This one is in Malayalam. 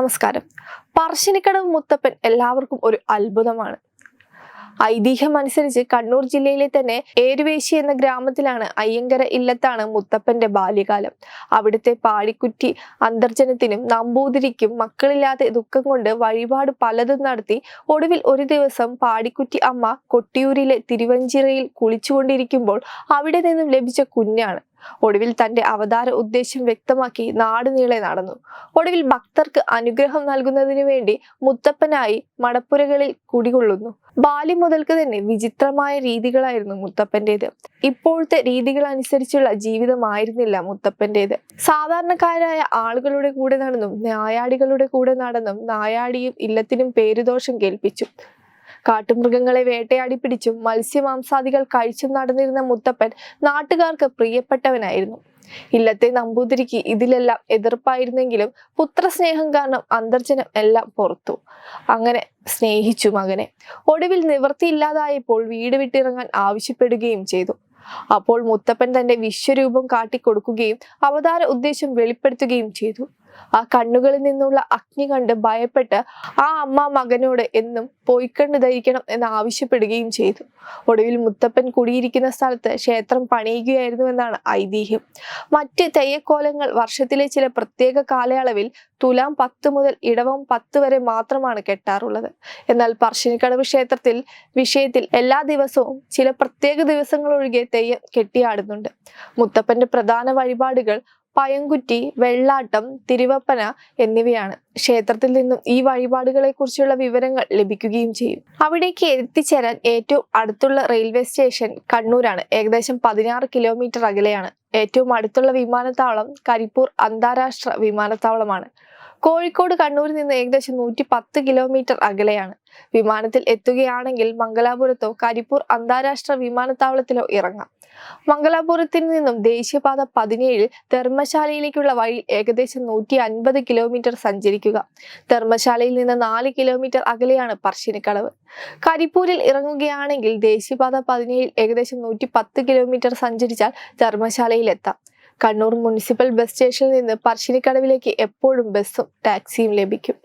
നമസ്കാരം. പറശ്ശിനിക്കടവ് മുത്തപ്പൻ എല്ലാവർക്കും ഒരു അത്ഭുതമാണ്. ഐതിഹ്യം അനുസരിച്ച് കണ്ണൂർ ജില്ലയിലെ തന്നെ ഏരുവേശി എന്ന ഗ്രാമത്തിലാണ് അയ്യങ്കര ഇല്ലത്താണ് മുത്തപ്പന്റെ ബാല്യകാലം. അവിടുത്തെ പാടിക്കുറ്റി അന്തർജനത്തിനും നമ്പൂതിരിക്കും മക്കളില്ലാതെ ദുഃഖം കൊണ്ട് വഴിപാട് പലതും നടത്തി ഒടുവിൽ ഒരു ദിവസം പാടിക്കുറ്റി അമ്മ കൊട്ടിയൂരിലെ തിരുവഞ്ചിറയിൽ കുളിച്ചുകൊണ്ടിരിക്കുമ്പോൾ അവിടെ നിന്നും ലഭിച്ച കുഞ്ഞാണ്. ഒടുവിൽ തന്റെ അവതാര ഉദ്ദേശം വ്യക്തമാക്കി നാടുനീളെ നടന്നു. ഒടുവിൽ ഭക്തർക്ക് അനുഗ്രഹം നൽകുന്നതിനു വേണ്ടി മുത്തപ്പനായി മടപ്പുരകളിൽ കുടികൊള്ളുന്നു. ബാല്യം മുതൽക്ക് തന്നെ വിചിത്രമായ രീതികളായിരുന്നു മുത്തപ്പന്റേത്. ഇപ്പോഴത്തെ രീതികൾ അനുസരിച്ചുള്ള ജീവിതമായിരുന്നില്ല മുത്തപ്പന്റേത്. സാധാരണക്കാരായ ആളുകളുടെ കൂടെ നടന്നും നായാടികളുടെ കൂടെ നടന്നും നായാടിയും ഇല്ലത്തിനും പേരുദോഷം കേൾപ്പിച്ചു. കാട്ടുമൃഗങ്ങളെ വേട്ടയാടി പിടിച്ചും മത്സ്യമാംസാദികൾ കഴിച്ചും നടന്നിരുന്ന മുത്തപ്പൻ നാട്ടുകാർക്ക് പ്രിയപ്പെട്ടവനായിരുന്നു. ഇല്ലത്തെ നമ്പൂതിരിക്ക് ഇതിലെല്ലാം എതിർപ്പായിരുന്നെങ്കിലും പുത്രസ്നേഹം കാരണം അന്തർജനം എല്ലാം പുറത്തു. അങ്ങനെ സ്നേഹിച്ചു മകനെ. ഒടുവിൽ നിവൃത്തിയില്ലാതായപ്പോൾ വീട് വിട്ടിറങ്ങാൻ ആവശ്യപ്പെടുകയും ചെയ്തു. അപ്പോൾ മുത്തപ്പൻ തന്റെ വിശ്വരൂപം കാട്ടിക്കൊടുക്കുകയും അവതാര ഉദ്ദേശം വെളിപ്പെടുത്തുകയും ചെയ്തു. ആ കണ്ണുകളിൽ നിന്നുള്ള അഗ്നി കണ്ട് ഭയപ്പെട്ട് ആ അമ്മ മകനോട് എന്നും പോയിക്കണ്ട് ധരിക്കണം എന്ന് ആവശ്യപ്പെടുകയും ചെയ്തു. ഒടുവിൽ മുത്തപ്പൻ കുടിയിരിക്കുന്ന സ്ഥലത്ത് ക്ഷേത്രം പണിയുകയായിരുന്നുവെന്നാണ് ഐതിഹ്യം. മറ്റ് തെയ്യക്കോലങ്ങൾ വർഷത്തിലെ ചില പ്രത്യേക കാലയളവിൽ തുലാം പത്ത് മുതൽ ഇടവം പത്ത് വരെ മാത്രമാണ് കെട്ടാറുള്ളത്. എന്നാൽ പറശ്ശിനിക്കടവ് ക്ഷേത്രത്തിൽ വിഷയത്തിൽ എല്ലാ ദിവസവും ചില പ്രത്യേക ദിവസങ്ങൾ ഒഴികെ തെയ്യം കെട്ടിയാടുന്നുണ്ട്. മുത്തപ്പന്റെ പ്രധാന വഴിപാടുകൾ പയങ്കുറ്റി വെള്ളാട്ടം തിരുവപ്പന എന്നിവയാണ് ക്ഷേത്രത്തിൽ നിന്നും ഈ വഴിപാടുകളെ കുറിച്ചുള്ള വിവരങ്ങൾ ലഭിക്കുകയും ചെയ്യും. അവിടേക്ക് എത്തിച്ചേരാൻ ഏറ്റവും അടുത്തുള്ള റെയിൽവേ സ്റ്റേഷൻ കണ്ണൂരാണ്. ഏകദേശം പതിനാറ് കിലോമീറ്റർ അകലെയാണ്. ഏറ്റവും അടുത്തുള്ള വിമാനത്താവളം കരിപ്പൂർ അന്താരാഷ്ട്ര വിമാനത്താവളമാണ്. കോഴിക്കോട് കണ്ണൂരിൽ നിന്ന് ഏകദേശം നൂറ്റി പത്ത് കിലോമീറ്റർ അകലെയാണ്. വിമാനത്തിൽ എത്തുകയാണെങ്കിൽ മംഗലാപുരത്തോ കരിപ്പൂർ അന്താരാഷ്ട്ര വിമാനത്താവളത്തിലോ ഇറങ്ങാം. മംഗലാപുരത്തിൽ നിന്നും ദേശീയപാത പതിനേഴിൽ ധർമ്മശാലയിലേക്കുള്ള വഴി ഏകദേശം നൂറ്റി അൻപത് കിലോമീറ്റർ സഞ്ചരിക്കുക. ധർമ്മശാലയിൽ നിന്ന് നാല് കിലോമീറ്റർ അകലെയാണ് പറശ്ശിനിക്കടവ്. കരിപ്പൂരിൽ ഇറങ്ങുകയാണെങ്കിൽ ദേശീയപാത പതിനേഴിൽ ഏകദേശം നൂറ്റി പത്ത് കിലോമീറ്റർ സഞ്ചരിച്ചാൽ ധർമ്മശാലയിൽ എത്താം കണ്ണൂർ മുനിസിപ്പൽ ബസ് സ്റ്റേഷനിൽ നിന്ന് പറശ്ശിനിക്കടവിലേക്ക് എപ്പോഴും ബസ്സും ടാക്സിയും ലഭിക്കും.